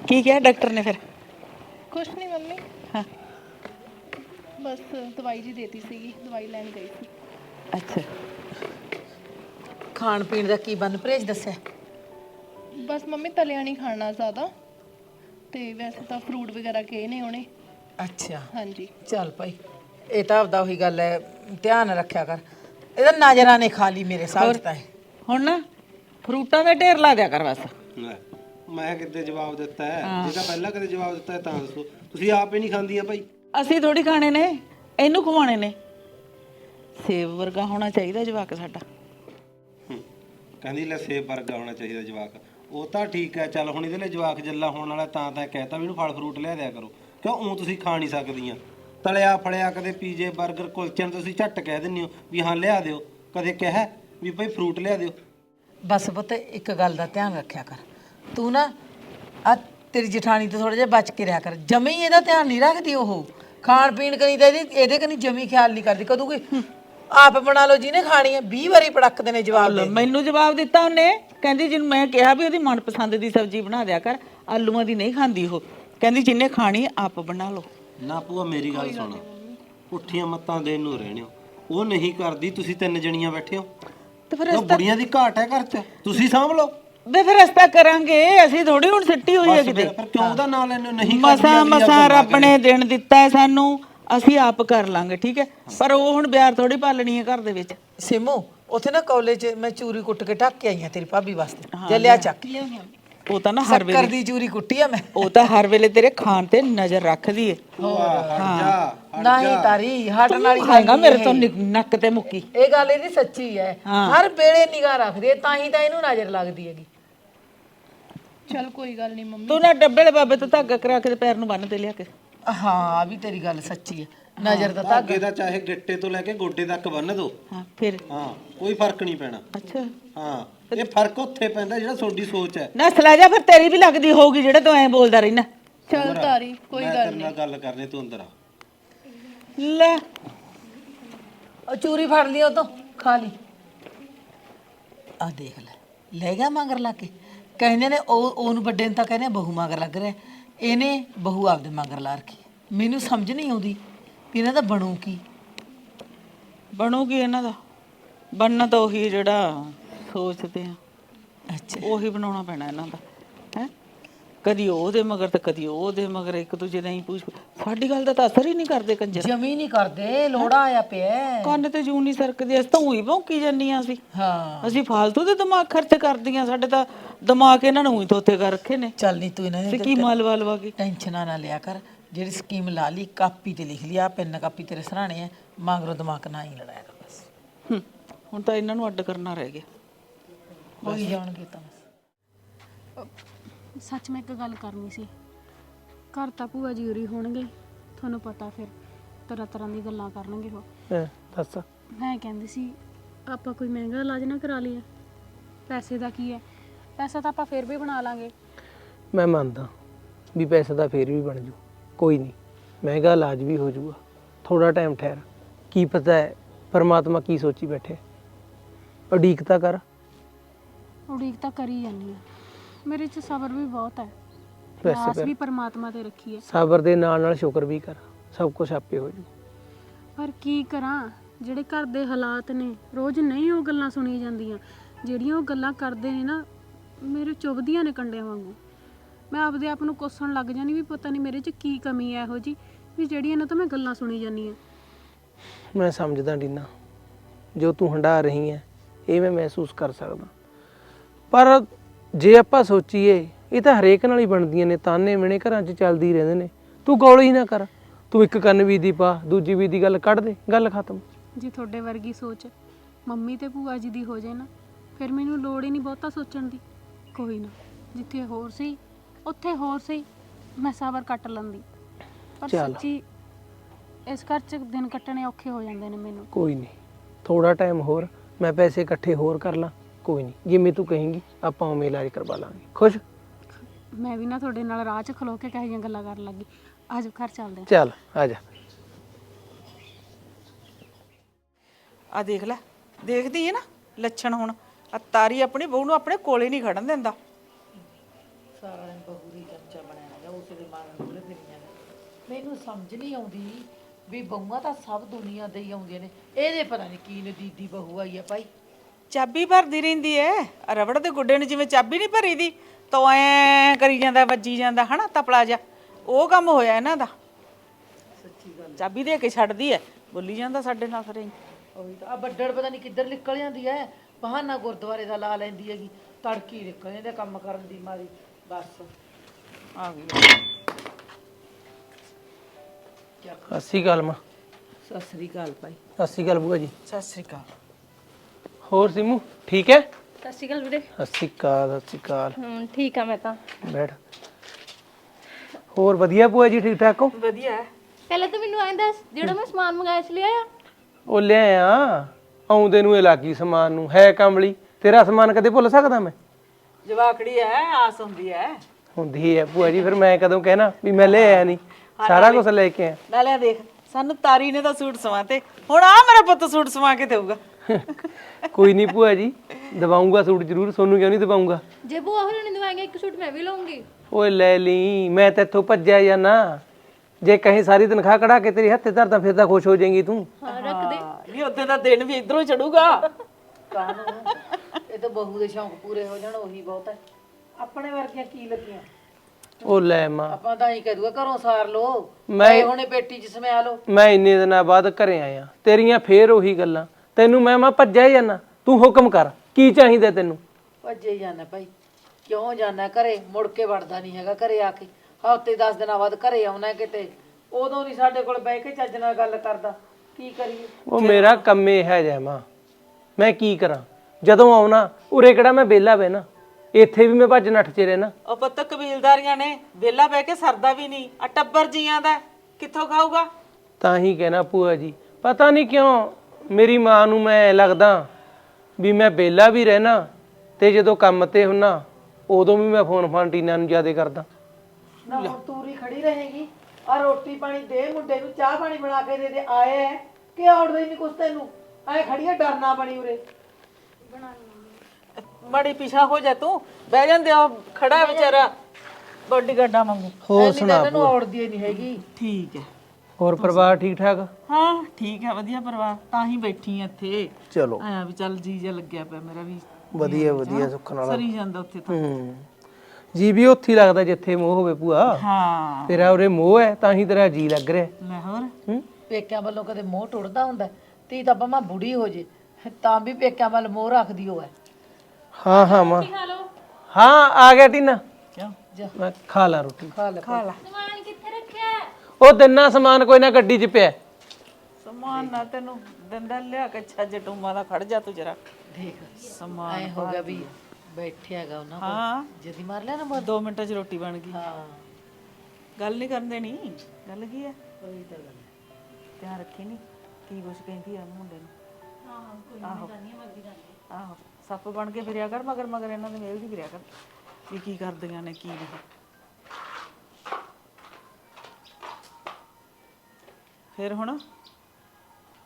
ਕੀ ਕਿਹਾ ਡਾਕਟਰ ਨੇ ਫਿਰ? ਕੁਛ ਨਹੀਂ ਮੰਮੀ। ਹਾਂ। ਬਸ ਦਵਾਈ ਜੀ ਦੇਤੀ ਸੀਗੀ ਦਵਾਈ ਲੈਣ ਗਈ ਸੀ। ਅੱਛਾ। ਖਾਣ ਪੀਣ ਦਾ ਕੀ ਬੰਨ ਪਰਹੇਜ ਦੱਸਿਆ? ਬਸ ਮੰਮੀ ਤਲਿਆ ਨਹੀਂ ਖਾਣਾ ਜ਼ਿਆਦਾ। ਤੇ ਵੈਸੇ ਤਾਂ ਫਰੂਟ ਵਗੈਰਾ ਕਹੇ ਨੇ ਉਹਨੇ। ਅੱਛਾ। ਹਾਂਜੀ। ਚੱਲ ਭਾਈ ਇਹ ਤਾਂ ਆਪਦਾ ਉਹੀ ਗੱਲ ਹੈ ਧਿਆਨ ਰੱਖਿਆ ਕਰ। ਇਹਦਾ ਨਜ਼ਰਾਂ ਨੇ ਖਾ ਲਈ ਮੇਰੇ ਸਾਹ ਤਾਂ ਇਹ। ਹੁਣ ਨਾ ਫਰੂਟਾਂ ਦੇ ਢੇਰ ਲਾ ਦਿਆ ਕਰ ਬਸ। ਮੈਂ ਕਿਤੇ ਜਵਾਬ ਦਿੱਤਾ ਹੈ। ਜੇ ਤਾਂ ਪਹਿਲਾਂ ਕਦੇ ਜਵਾਬ ਦਿੱਤਾ ਹੈ ਤਾਂ ਦੱਸੋ। ਤੁਸੀਂ ਆਪ ਹੀ ਨਹੀਂ ਖਾਂਦੀਆਂ ਭਾਈ। ਅਸੀਂ ਥੋੜੀ ਖਾਣੇ ਨੇ ਇਹਨੂੰ ਖਵਾਣੇ ਨੇ। ਸੇਬ ਵਰਗਾ ਹੋਣਾ ਚਾਹੀਦਾ ਜਵਾਕ ਸਾਡਾ। ਕਹਿੰਦੀ ਲੈ ਸੇਬ ਵਰਗਾ ਹੋਣਾ ਚਾਹੀਦਾ ਜਵਾਕ। ਉਹ ਤਾਂ ਠੀਕ ਹੈ ਚੱਲ ਹੁਣ ਇਹਦੇ ਲਈ ਜਵਾਕ ਜੱਲਾ ਹੋਣ ਵਾਲਾ ਤਾਂ ਤਾਂ ਕਹਿਤਾ ਵੀ ਇਹਨੂੰ ਫਲ ਫਰੂਟ ਲਿਆ ਦਿਆ ਕਰੋ। ਕਿਉਂ ਉਹ ਤੁਸੀਂ ਖਾ ਨਹੀਂ ਸਕਦੀਆਂ? ਤਲਿਆ ਫਲਿਆ ਕਦੇ ਪੀਜੇ 버ਗਰ ਕੁਲਚੇ ਨੂੰ ਤੁਸੀਂ ਝੱਟ ਕਹਿ ਦਿੰਦੇ ਹੋ ਵੀ ਹਾਂ ਲਿਆ ਦਿਓ। ਕਦੇ ਕਹਿ ਵੀ ਭਾਈ ਫਰੂਟ ਲਿਆ ਦਿਓ? ਬਸ ਪੁੱਤ ਇੱਕ ਗੱਲ ਦਾ ਧਿਆਨ ਰੱਖਿਆ ਕਰ। ਤੂੰ ਨਾ ਆ ਤੇਰੀ ਜਠਾਣੀ ਤੋਂ ਥੋੜਾ ਜਿਹਾ ਬਚ ਕੇ ਰਿਹਾ ਕਰ। ਜਮੇ ਹੀ ਇਹਦਾ ਧਿਆਨ ਨਹੀਂ ਰੱਖਦੀ ਉਹ। ਖਾਣ ਪੀਣ ਕਰੀ ਤਾਂ ਇਹਦੇ ਇਹਦੇ ਕਨੀ ਜਮੀ ਖਿਆਲ ਨਹੀਂ ਕਰਦੀ। ਕਦੋਂ ਕੋਈ ਆਪ ਬਣਾ ਲਓ ਜਿਹਨੇ ਖਾਣੀ ਹੈ 20 ਵਾਰੀ ਪੜਕਦੇ ਨੇ ਜਵਾਬ ਦੇ ਮੈਨੂੰ ਜਵਾਬ ਦਿੱਤਾ ਉਹਨੇ ਕਹਿੰਦੀ ਜਿਹਨੂੰ ਮੈਂ ਕਿਹਾ ਵੀ ਉਹਦੀ ਮਨਪਸੰਦ ਦੀ ਸਬਜ਼ੀ ਬਣਾ ਦਿਆ ਕਰ ਆਲੂਆਂ ਦੀ ਨਹੀਂ ਖਾਂਦੀ ਉਹ। ਕਹਿੰਦੀ ਜਿੰਨੇ ਖਾਣੀ ਆਪ ਬਣਾ ਲਓ। ਨਾ ਭੂਆ ਮੇਰੀ ਗੱਲ ਸੁਣ। ਪੁੱਠੀਆਂ ਮੱਤਾਂ ਦੇਣ ਨੂੰ ਰਹਿਣੇ ਹੋ ਉਹ ਨਹੀਂ ਕਰਦੀ ਤੁਸੀਂ ਤਿੰਨ ਜਣੀਆਂ ਬੈਠੇ ਹੋ। ਤੇ ਫਿਰ ਉਹ ਬੁੜੀਆਂ ਦੀ ਘਾਟ ਹੈ ਘਰ 'ਚ। ਤੁਸੀਂ ਸਾਂਭ ਲਓ। ਵੇ ਫਿਰ ਰਸਤਾ ਕਰਾਂਗੇ ਅਸੀਂ ਥੋੜੀ ਹੁਣ ਸਿੱਟੀ ਹੋਈ ਹੈ ਕਿਤੇ। ਪਰ ਕਿਉਂ ਉਹਦਾ ਨਾਂ ਲੈਣੇ ਨਹੀਂ ਮਸਾ ਮਸਾ ਰੱਬ ਨੇ ਦਿਨ ਦਿੱਤਾ ਹੈ ਸਾਨੂੰ। ਅਸੀਂ ਆਪ ਕਰ ਲਾਂਗੇ ਠੀਕ ਹੈ? ਪਰ ਉਹ ਹੁਣ ਬਿਆਰ ਥੋੜੀ ਪਾਲਣੀ ਹੈ ਘਰ ਦੇ ਵਿੱਚ। ਸਿਮੂ ਉੱਥੇ ਨਾ ਕਾਲਜ ਮੈਂ ਚੂਰੀ ਕੁੱਟ ਕੇ ਢੱਕ ਕੇ ਆਈ ਆ ਤੇਰੀ ਭਾਬੀ ਵਾਸਤੇ। ਜੇ ਲਿਆ ਚੱਕ। ਉਹ ਤਾਂ ਨਾ ਹਰ ਵੇਲੇ ਦੀ ਚੂਰੀ ਕੁੱਟੀ ਆ ਮੈਂ। ਉਹ ਤਾਂ ਹਰ ਵੇਲੇ ਤੇਰੇ ਖਾਣ ਤੇ ਨਜ਼ਰ ਰੱਖਦੀ ਏ। ਨਹੀਂ ਤਾਰੀ ਹਟਣ ਵਾਲੀ ਖਾਏਗਾ ਮੇਰੇ ਤੋਂ ਨੱਕ ਤੇ ਮੁੱਕੀ। ਇਹ ਗੱਲ ਇਹਦੀ ਸੱਚੀ ਹੈ। ਹਰ ਵੇਲੇ ਨਿਗਾਹ ਰੱਖਦੀ ਹੈ ਤਾਂ ਹੀ ਤਾਂ ਇਹਨੂੰ ਨਜ਼ਰ ਲੱਗਦੀ ਹੈਗੀ। ਚਲ ਕੋਈ ਗੱਲ ਨਹੀਂ ਮੰਮੀ। ਤੂੰ ਨਾ ਡੱਬੇ ਵਾਲੇ ਬਾਬੇ ਤੋਂ ਧਾਗਾ ਕਰਾ ਕੇ ਪੈਰ ਨੂੰ ਬੰਨ ਤੇ ਲਿਆ ਕੇ। ਹਾਂ ਆ ਵੀ ਤੇਰੀ ਗੱਲ ਸੱਚੀ ਹੈ। ਨਜ਼ਰ ਦਾ ਤਾਂ ਧਾਗੇ। ਦਾ ਚਾਹੇ ਗਿੱਟੇ ਤੋਂ ਲੈ ਕੇ ਗੋਡੇ ਤੱਕ ਬੰਨ ਦਿਓ ਹਾਂ ਫਿਰ? ਹਾਂ ਕੋਈ ਫ਼ਰਕ ਨਹੀਂ ਪੈਣਾ। ਅੱਛਾ। ਹਾਂ ਇਹ ਫ਼ਰਕ ਉੱਥੇ ਪੈਂਦਾ ਜਿਹੜਾ ਤੁਹਾਡੀ ਸੋਚ ਹੈ। ਨਾ ਸਲਾਜਾ ਫਿਰ ਤੇਰੀ ਵੀ ਲੱਗਦੀ ਹੋਊਗੀ ਜਿਹੜਾ ਤੂੰ ਐਂ ਬੋਲਦਾ ਰਹਿਣਾ ਚਲ ਤਾਰੀ ਕੋਈ ਮੈਂ ਤੇਰੇ ਨਾਲ ਗੱਲ ਕਰਨੀ ਤੂੰ ਅੰਦਰ ਆ। ਲੈ। ਉਹ ਚੂਰੀ ਫੜ ਲਈ ਉਹ ਤੋਂ ਖਾ ਲਈ। ਆ ਦੇਖ ਲੈ ਲੈ ਗਿਆ ਮਗਰ ਲਾ ਕੇ। ਕਹਿੰਦੇ ਨੇ ਉਹ ਉਹਨੂੰ ਵੱਡੇ ਨੂੰ ਤਾਂ ਕਹਿੰਦੇ ਆ ਬਹੂ ਮਗਰ ਲੱਗ ਰਿਹਾ। ਇਹਨੇ ਬਹੂ ਆਪਦੇ ਮਗਰ ਲਾ ਰੱਖੀ। ਮੈਨੂੰ ਸਮਝ ਨਹੀਂ ਆਉਂਦੀ ਵੀ ਇਹਨਾਂ ਦਾ ਬਣੂ ਕੀ। ਬਣੂਗੀ ਇਹਨਾਂ ਦਾ? ਬਣਨਾ ਤਾਂ ਉਹੀ ਜਿਹੜਾ ਸੋਚਦੇ ਆ। ਅੱਛਾ। ਉਹੀ ਬਣਾਉਣਾ ਪੈਣਾ ਇਹਨਾਂ ਦਾ। ਕਦੀ ਉਹਦੇ ਮਗਰ ਤੇ ਕਦੀ ਉਹਦੇ ਮਗਰ ਇੱਕ ਦੂਜੇ ਦਾ ਹੀ ਪੁੱਛ ਸਾਡੀ ਗੱਲ ਦਾ ਤਾਂ ਅਸਰ ਹੀ ਨਹੀਂ ਕਰਦੇ ਕੰਜਰ। ਜਮੀ ਨਹੀਂ ਕਰਦੇ ਲੋੜਾ ਆਇਆ ਪਿਆ। ਹੈ। ਕੰਨ ਤੇ ਜੂੰ ਨਹੀਂ ਸਰਕਦੀ ਅਸੀਂ ਤਾਂ ਉਹੀ ਭੌਂਕੀ ਜਾਂਦੀਆਂ ਅਸੀਂ। ਹਾਂ। ਅਸੀਂ ਫਾਲਤੂ ਦੇ ਦਿਮਾਗ ਖਰਚ ਕਰਦੀਆਂ ਸਾਡੇ ਤਾਂ ਦਿਮਾਗ ਇਹਨਾਂ ਨੂੰ ਹੀ ਤੋਤੇ ਕਰ ਰੱਖੇ ਨੇ। ਚੱਲ ਨਹੀਂ ਤੂੰ ਇਹਨਾਂ ਦੀ ਕੀ ਮਾਲ ਵਾਲ ਵਾਗੀ ਟੈਨਸ਼ਨਾਂ ਨਾ ਲਿਆ ਕਰ ਜਿਹੜੀ ਸਕੀਮ ਲਾ ਲਈ ਕਾਪੀ ਤੇ ਲਿਖ ਲਿਆ ਪੈਨ ਕਾਪੀ ਤੇਰੇ ਸਰਾਣੇ ਹੈ ਮਗਰੋਂ ਦਿਮਾਗ ਨਾ ਹੀ ਲੜਾਇਆ ਕਰ ਬਸ। ਹੂੰ, ਹੁਣ ਤਾਂ ਇਹਨਾਂ ਨੂੰ ਅੱਡ ਕਰਨਾ ਰਹਿ ਗਿਆ। ਹੋਈ ਜਾਣਗੇ ਤਾਂ ਸੱਚ ਮੈਂ ਇੱਕ ਗੱਲ ਕਰਨੀ ਸੀ। ਘਰ ਤਾਂ ਭੂਆ ਜੀ ਉਰੀ ਹੋਣਗੇ। ਤੁਹਾਨੂੰ ਪਤਾ ਫਿਰ ਤਰ੍ਹਾਂ ਤਰ੍ਹਾਂ ਦੀ ਗੱਲਾਂ ਕਰਨਗੇ ਉਹ। ਹੈਂ, ਦੱਸ। ਮੈਂ ਕਹਿੰਦੀ ਸੀ ਆਪਾਂ ਕੋਈ ਮਹਿੰਗਾ ਇਲਾਜ ਨਾ ਕਰਾ ਲਈਏ। ਪੈਸੇ ਦਾ ਕੀ ਹੈ? ਪੈਸਾ ਤਾਂ ਆਪਾਂ ਫਿਰ ਵੀ ਬਣਾ ਲਾਂਗੇ। ਮੈਂ ਮੰਨਦਾ ਵੀ ਪੈਸੇ ਦਾ ਫੇਰ ਵੀ ਬਣ ਜੂ। ਕੋਈ ਨਹੀਂ ਮਹਿੰਗਾ ਇਲਾਜ ਵੀ ਹੋ ਜੂਗਾ। ਥੋੜਾ ਟਾਈਮ ਠਹਿਰ। ਕੀ ਪਤਾ ਹੈ ਪਰਮਾਤਮਾ ਕੀ ਸੋਚੀ ਬੈਠੇ। ਉਡੀਕ ਤਾਂ ਕਰ। ਉਡੀਕ ਤਾਂ ਕਰੀ ਜਾਂਦੀ ਆ ਮੇਰੇ 'ਚ ਸਬਰ ਵੀ ਬਹੁਤ ਹੈ। ਵੈਸੇ ਆਸ ਫਿਰ ਵੀ ਪਰਮਾਤਮਾ ਤੇ ਰੱਖੀ ਹੈ। ਸਬਰ ਦੇ ਨਾਲ ਨਾਲ ਸ਼ੁਕਰ ਵੀ ਕਰ ਸਭ ਕੁਝ ਆਪੇ ਹੋ ਜੂ ਪਰ ਕੀ ਕਰਾਂ ਜਿਹੜੇ ਘਰ ਦੇ ਹਾਲਾਤ ਨੇ ਰੋਜ਼ ਨਹੀਂ ਉਹ ਗੱਲਾਂ ਸੁਣੀ ਜਾਂਦੀਆਂ। ਜਿਹੜੀਆਂ ਉਹ ਗੱਲਾਂ ਕਰਦੇ ਨੇ ਨਾ ਮੇਰੇ ਚੁਭਦੀਆਂ ਨੇ ਕੰਡਿਆਂ ਵਾਂਗੂ। ਮੈਂ ਆਪਦੇ ਆਪ ਨੂੰ ਕੋਸਣ ਲੱਗ ਜਾਂਦੀ ਵੀ ਪਤਾ ਨਹੀਂ ਮੇਰੇ 'ਚ ਕੀ ਕਮੀ ਹੈ ਇਹੋ ਜੀ ਵੀ ਜਿਹੜੀ ਇਹਨਾਂ ਤੋਂ ਮੈਂ ਗੱਲਾਂ ਸੁਣੀ ਜਾਂਦੀ ਆ ਮੈਂ ਸਮਝਦਾ ਡੀਨਾ ਜੋ ਤੂੰ ਹੰਡਾ ਰਹੀ ਹੈ ਇਹ ਮੈਂ ਮਹਿਸੂਸ ਕਰ ਸਕਦਾ। ਪਰ ਜੇ ਆਪਾਂ ਸੋਚੀਏ ਇਹ ਤਾਂ ਹਰੇਕ ਨਾਲ ਹੀ ਬਣਦੀਆਂ ਨੇ ਤਾਨੇ ਮਿਹਣੇ ਘਰਾਂ 'ਚ ਚੱਲਦੀ ਰਹਿੰਦੇ ਨੇ। ਤੂੰ ਗੌਲੀ ਨਾ ਕਰ। ਤੂੰ ਇੱਕ ਕੰਨ ਵੀ ਦੀ ਪਾ ਦੂਜੀ ਵੀ ਦੀ ਗੱਲ ਕੱਢ ਦੇ ਗੱਲ ਖਤਮ। ਜੇ ਤੁਹਾਡੇ ਵਰਗੀ ਸੋਚ ਮੰਮੀ ਤੇ ਭੂਆ ਜੀ ਦੀ ਹੋ ਜਾਏ ਨਾ ਫਿਰ ਮੈਨੂੰ ਲੋੜ ਹੀ ਨਹੀਂ ਬਹੁਤਾ ਸੋਚਣ ਦੀ। ਕੋਈ ਨਾ ਜਿੱਥੇ ਹੋਰ ਸੀ ਉੱਥੇ ਹੋਰ ਸੀ ਮੈਂ ਸਬਰ ਕੱਟ ਲੈਂਦੀ। ਪਰ ਚੱਲ। ਸੱਚੀ ਇਸ ਘਰ 'ਚ ਦਿਨ ਕੱਟਣੇ ਔਖੇ ਹੋ ਜਾਂਦੇ ਨੇ ਮੈਨੂੰ। ਕੋਈ ਨਹੀਂ ਥੋੜਾ ਟਾਈਮ ਹੋਰ ਮੈਂ ਪੈਸੇ ਇਕੱਠੇ ਹੋਰ ਕਰ ਲਾਂ। ਕੋਈ ਨਹੀਂ ਜਿਵੇਂ ਤੂੰ ਕਹੇਂਗੀ ਆਪਾਂ ਉਵੇਂ ਇਲਾਜ ਕਰਵਾ ਲਾਂਗੇ। ਖੁਸ਼? ਮੈਂ ਵੀ ਨਾ ਤੁਹਾਡੇ ਨਾਲ ਰਾਹ 'ਚ ਖਲੋ ਕੇ ਕਹੇ ਜਿਹੀਆਂ ਗੱਲਾਂ ਕਰਨ ਲੱਗੀ। ਅੱਜ ਘਰ ਚੱਲਦੇ ਹਾਂ। ਚੱਲ ਆ ਜਾ। ਆ ਦੇਖ ਲੈ ਦੇਖਦੀ ਹੈ ਨਾ ਲੱਛਣ ਹੁਣ। ਆ ਤਾਰੀ ਆਪਣੀ ਬਹੂ ਨੂੰ ਆਪਣੇ ਕੋਲੇ ਨਹੀਂ ਖੜਨ ਦਿੰਦਾ। ਸਾਰਾ ਦਿਨ ਬਹੂ ਦੀ ਚਮਚਾ ਬਣਿਆ ਹੈਗਾ ਉਸੇ ਦੇ ਮਾਰਨ ਕੋਲੇ ਫਿਰੀਆਂ ਨੇ। ਮੈਨੂੰ ਸਮਝ ਨਹੀਂ ਆਉਂਦੀ ਵੀ ਬਹੂਆਂ ਤਾਂ ਸਭ ਦੁਨੀਆ ਦੇ ਹੀ ਆਉਂਦੀਆਂ ਨੇ। ਇਹਦੇ ਪਤਾ ਨਹੀਂ ਕੀ ਨਦੀਦੀ ਬਹੂ ਆਈ ਹੈ ਭਾਈ। ਚਾਬੀ ਭਰਦੀ ਰਹਿੰਦੀ ਐ। ਆਹ ਰਬੜ ਦੇ ਗੁੱਡੇ ਨੂੰ ਜਿਵੇਂ ਚਾਬੀ ਨਹੀਂ ਭਰੀ ਦੀ ਤਾਂ ਐ ਕਰੀ ਜਾਂਦਾ ਵੱਜੀ ਜਾਂਦਾ ਹਨਾ ਤਪਲਾ ਜਾ ਉਹ ਕੰਮ ਹੋਇਆ ਇਹਨਾਂ ਦਾ। ਸੱਚੀ ਗੱਲ ਚਾਬੀ ਦੇ ਕੇ ਛੱਡਦੀ ਐ। ਬੋਲੀ ਜਾਂਦਾ ਸਾਡੇ ਨਾਲ ਫਿਰ ਐਂ। ਉਹੀ ਤਾਂ ਆ ਬੱਡੜ ਪਤਾ ਨਹੀਂ ਕਿੱਧਰ ਨਿਕਲ ਜਾਂਦੀ ਹੈ ਬਹਾਨਾ ਗੁਰਦੁਆਰੇ ਦਾ ਲਾ ਲੈਂਦੀ ਹੈਗੀ। ਤੜਕੀ ਨਿਕਲ ਜਾਂਦੇ ਕੰਮ ਕਰਨ ਦੀ ਮਾਰੀ ਬਸ। ਆ ਗਈ। ਅੱਸੀ ਗੱਲ ਮਾਂ। ਸਤਿ ਸ੍ਰੀ ਅਕਾਲ ਭਾਈ। ਅੱਸੀ ਗੱਲ ਬੂਆ ਜੀ। ਸਤਿ ਸ੍ਰੀ ਅਕਾਲ। ਹੋਰ ਸਿਮੂ ਠੀਕ ਹੈ? ਸਤਿ ਸ਼੍ਰੀ ਅਕਾਲ ਵੀਰੇ। ਅੱਸੀ ਕਾਲ ਅੱਸੀ ਕਾਲ ਹੂੰ ਠੀਕ ਆ ਮੈਂ ਤਾਂ। ਬੈਠ। ਹੋਰ ਵਧੀਆ ਭੂਆ ਜੀ ਠੀਕ ਠਾਕ ਹੋ? ਵਧੀਆ। ਹੈ ਪਹਿਲਾਂ ਤਾਂ ਮੈਨੂੰ ਐਂ ਦੱਸ ਜਿਹੜਾ ਮੈਂ ਸਮਾਨ ਮੰਗਾਇਆ ਸੀ ਲਿਆਇਆ? ਉਹ ਲਿਆ ਆਉਂਦੇ ਨੂੰ ਇਹ ਲੱਗੀ ਸਮਾਨ ਨੂੰ। ਹੈ ਕਮਲੀ ਤੇਰਾ ਸਮਾਨ ਕਦੇ ਭੁੱਲ ਸਕਦਾ ਮੈਂ? ਜਵਾਕੜੀ ਐ ਆਸ ਹੁੰਦੀ ਐ। ਹੁੰਦੀ ਹੈ ਭੂਆ ਜੀ ਫਿਰ ਮੈਂ ਕਦੋਂ ਕਹਿਣਾ ਵੀ ਮੈਂ ਲੈ ਆਇਆ ਨਹੀਂ ਸਾਰਾ ਕੁਝ ਲੈ ਕੇ ਆਇਆ। ਨਾਲੇ ਆਹ ਦੇਖ ਸਾਨੂੰ ਤਾਰੀ ਨੇ ਤਾਂ ਸੂਟ ਸਵਾਤੇ। ਹੁਣ ਆ ਮੇਰਾ ਪੁੱਤ ਸੂਟ ਸਵਾ ਕੇ ਦੇਊਗਾ। ਕੋਈ ਨਹੀਂ ਭੂਆ ਜੀ ਦਵਾਉਂਗਾ ਸੂਟ ਜ਼ਰੂਰ ਸੋਨੂੰ ਕਿਉਂ ਨਹੀਂ ਦਵਾਉਂਗਾ? ਜੇ ਭੂਆ ਹੋਰਾਂ ਨੇ ਦਵਾਏਗਾ ਇੱਕ ਸੂਟ ਮੈਂ ਵੀ ਲਵਾਂਗੀ ਓਏ ਲੈ ਲਈ ਮੈਂ ਤੇ ਇੱਥੋਂ ਭੱਜਿਆ ਜਾਂ ਨਾ। ਜੇ ਕਹੀਂ ਸਾਰੀ ਤਨਖਾਹ ਕਢਾ ਕੇ ਤੇਰੇ ਹੱਥੇ ਧਰਦਾ ਫਿਰ ਤਾਂ ਖੁਸ਼ ਹੋ ਜਾਏਂਗੀ ਤੂੰ। ਹਾਂ ਰੱਖ ਦੇ। ਨਹੀਂ ਉਦੋਂ ਦਾ ਦਿਨ ਵੀ ਇਧਰੋਂ ਚੜੂਗਾ। ਇਹ ਤਾਂ ਬਹੂ ਦੇ ਸ਼ੌਂਕ ਪੂਰੇ ਹੋ ਜਾਣ ਉਹੀ ਬਹੁਤ ਹੈ। ਆਪਣੇ ਵਰਗੀਆਂ ਕੀ ਲੱਗੀਆਂ? ਉਹ ਲੈ ਮਾਂ। ਆਪਾਂ ਤਾਂ ਹੀ ਕਹਿ ਦੂਗਾ ਘਰੋਂ ਸਾਰ ਲੋ ਮੈਂ ਹੁਣੇ ਪੇਟੀ 'ਚ ਸਮਿਆ ਲੋ ਮੈਂ ਇੰਨੇ ਦਿਨਾਂ ਬਾਅਦ ਘਰੇ ਆਇਆ। ਤੇਰੀਆਂ ਫੇਰ ਉਹੀ ਗੱਲਾਂ। ਤੈਨੂੰ ਮੈਂ ਮੈਂ ਭੱਜਿਆ ਜਾਣਾ ਤੂੰ ਹੁਕਮ ਕਰ ਕੀ ਚਾਹੀਦਾ ਤੈਨੂੰ? ਭੱਜੇ ਜਾਣਾ ਭਾਈ। ਕਿਉਂ ਜਾਣਾ ਘਰੇ? ਮੁੜ ਕੇ ਵੜਦਾ ਨਹੀਂ ਹੈਗਾ ਘਰੇ ਆ ਕੇ। ਹਫ਼ਤੇ 10 ਦਿਨਾਂ ਬਾਅਦ ਘਰੇ ਆਉਣਾ ਕਿਤੇ। ਉਦੋਂ ਨਹੀਂ ਸਾਡੇ ਕੋਲ ਬਹਿ ਕੇ ਚੱਜ ਨਾਲ ਗੱਲ ਕਰਦਾ। ਕੀ ਕਰੀਏ? ਉਹ ਮੇਰਾ ਕੰਮੇ ਹੈ ਜੈ ਮਾਂ ਮੈਂ ਕੀ ਕਰਾਂ? ਜਦੋਂ ਆਉਣਾ ਉਰੇ ਕਿਹੜਾ ਮੈਂ ਵਿਹਲਾ ਬਹਿਣਾ? ਇੱਥੇ ਵੀ ਮੈਂ ਭੱਜ ਨੱਠ ਚ ਰਹਿਣਾ ਉਹ ਪੁੱਤ ਕਬੀਲਦਾਰੀਆਂ ਨੇ। ਵਿਹਲਾ ਬਹਿ ਕੇ ਸਰਦਾ ਵੀ ਨਹੀਂ। ਆ ਟੱਬਰ ਜੀਆਂ ਦਾ। ਕਿੱਥੋਂ ਖਾਊਗਾ? ਤਾਂ ਹੀ ਕਹਿਣਾ ਭੂਆ ਜੀ। ਪਤਾ ਨਹੀਂ ਕਿਉਂ ਮੇਰੀ ਮਾਂ ਨੂੰ ਮੈਂ ਲੱਗਦਾ ਵੀ ਮੈਂ ਵਿਹਲਾ ਵੀ ਰਹਿਣਾ ਤੇ ਜਦੋਂ ਕੰਮ ਤੇ ਹੁੰਨਾ ਉਦੋਂ ਵੀ ਮੈਂ ਫੋਨ ਫਾਨ ਟੀਨਾ ਨੂੰ ਜ਼ਿਆਦਾ ਕਰਦਾ। ਨਾ ਹੁਣ ਤੂਰੀ ਖੜੀ ਰਹੇਗੀ। ਆ ਰੋਟੀ ਪਾਣੀ ਦੇ ਮੁੰਡੇ ਨੂੰ ਚਾਹ ਪਾਣੀ ਬਣਾ ਕੇ ਦੇ ਦੇ ਆਏ ਹੈ ਕਿ ਔੜਦੇ ਨਹੀਂ ਕੁਛ ਤੈਨੂੰ। ਐ ਖੜੀ ਹੈ ਡਰਨਾ ਬਣੀ ਉਰੇ। ਬੜੀ ਪਿਛਾ ਹੋ ਜਾ ਤੂੰ। ਬਹਿ ਜਾਂਦੇ ਆ ਖੜਾ ਹੈ ਵਿਚਾਰਾ। ਬੋਡੀ ਗੱਡਾ ਵਾਂਗੂ। ਹੋਰ ਸੁਣਾ ਤੈਨੂੰ ਔੜਦੀ ਨਹੀਂ ਹੈਗੀ। ਠੀਕ ਹੈ। ਹੋਰ ਪਰਿਵਾਰ ਠੀਕ ਠਾਕ? ਹਾਂ ਠੀਕ ਹੈ ਵਧੀਆ ਪਰਿਵਾਰ। ਤਾਂ ਹੀ ਬੈਠੀ ਆ ਇੱਥੇ। ਚਲੋ। ਆਇਆ ਵੀ ਚੱਲ ਜੀ ਜਿਹਾ ਲੱਗਿਆ ਪਿਆ ਮੇਰਾ ਵੀ। ਵਧੀਆ ਵਧੀਆ ਸੁੱਖ ਨਾਲ ਸਰੀ ਜਾਂਦਾ ਉੱਥੇ ਤਾਂ। ਹੂੰ। ਜੀ ਵੀ ਉੱਥੇ ਹੀ ਲੱਗਦਾ ਜਿੱਥੇ ਮੋਹ ਹੋਵੇ ਭੂਆ। ਹਾਂ। ਤੇਰਾ ਉਰੇ ਮੋਹ ਹੈ ਤਾਂ ਹੀ ਤੇਰਾ ਜੀ ਲੱਗ ਰਿਹਾ। ਲੈ ਹੋਰ। ਹੂੰ। ਪੇਕਿਆਂ ਵੱਲੋਂ ਕਦੇ ਮੋਹ ਟੁੱਟਦਾ ਹੁੰਦਾ? ਤੀ ਤਾਂ ਭਾਵੇਂ ਬੁੜੀ ਹੋ ਜੇ ਤਾਂ ਵੀ ਪੇਕਿਆਂ ਵੱਲ ਮੋਹ ਰੱਖਦੀ ਹੋਵੇ। ਹਾਂ ਹਾਂ ਮਾਂ। ਹਾਂ ਆ ਗਿਆ ਟੀਨਾ। ਕਿਉਂ? ਮੈਂ ਖਾ ਲਾ ਰੋਟੀ। ਖਾ ਲੈ। ਖਾ ਲਾ ਸਮਾਨ ਕਿੱਥੇ ਰੱਖਿਆ ਹੈ? ਉਹ ਦਿਨਾ ਸਮਾਨ ਕੋਈ ਨਾ ਗੱਡੀ 'ਚ ਪਿਆ। ਸਮਾਨ ਨਾ ਤੈਨੂੰ ਦੰਦਾ ਲਿਆ ਕੇ ਛੱਜ ਟੂਮਾ ਦਾ ਖੜ ਜਾ ਤੂੰ ਜਰਾ। ਦੇਖ ਸਮਾਨ ਐ ਹੋ ਗਿਆ ਵੀ ਬੈਠਿਆ ਹੈਗਾ ਉਹਨਾਂ ਕੋਲ। ਹਾਂ। ਜਦੀ ਮਾਰ ਲਿਆ ਨਾ 2 ਮਿੰਟਾਂ 'ਚ ਰੋਟੀ ਬਣ ਗਈ। ਹਾਂ। ਗੱਲ ਨਹੀਂ ਕਰਨ ਦੇਣੀ। ਗੱਲ ਕੀ ਹੈ ਧਿਆਨ ਰੱਖੀ ਨਹੀਂ ਕੀ ਕੁਛ ਕਹਿੰਦੀ ਆ ਮੁੰਡੇ ਨੂੰ? ਹਾਂ ਹਾਂ ਕੋਈ ਨਹੀਂ ਕਰਨੀ ਹੈ ਆਹੋ। ਸੱਪ ਬਣ ਕੇ ਫਿਰਿਆ ਕਰ ਮਗਰ ਮਗਰ ਇਹਨਾਂ ਦੇ ਮੇਲ ਦੀ ਫਿਰਿਆ ਕਰ। ਵੀ ਕੀ ਕਰਦੀਆਂ ਨੇ ਕੀ ਨਹੀਂ। ਫਿਰ ਹੁਣ?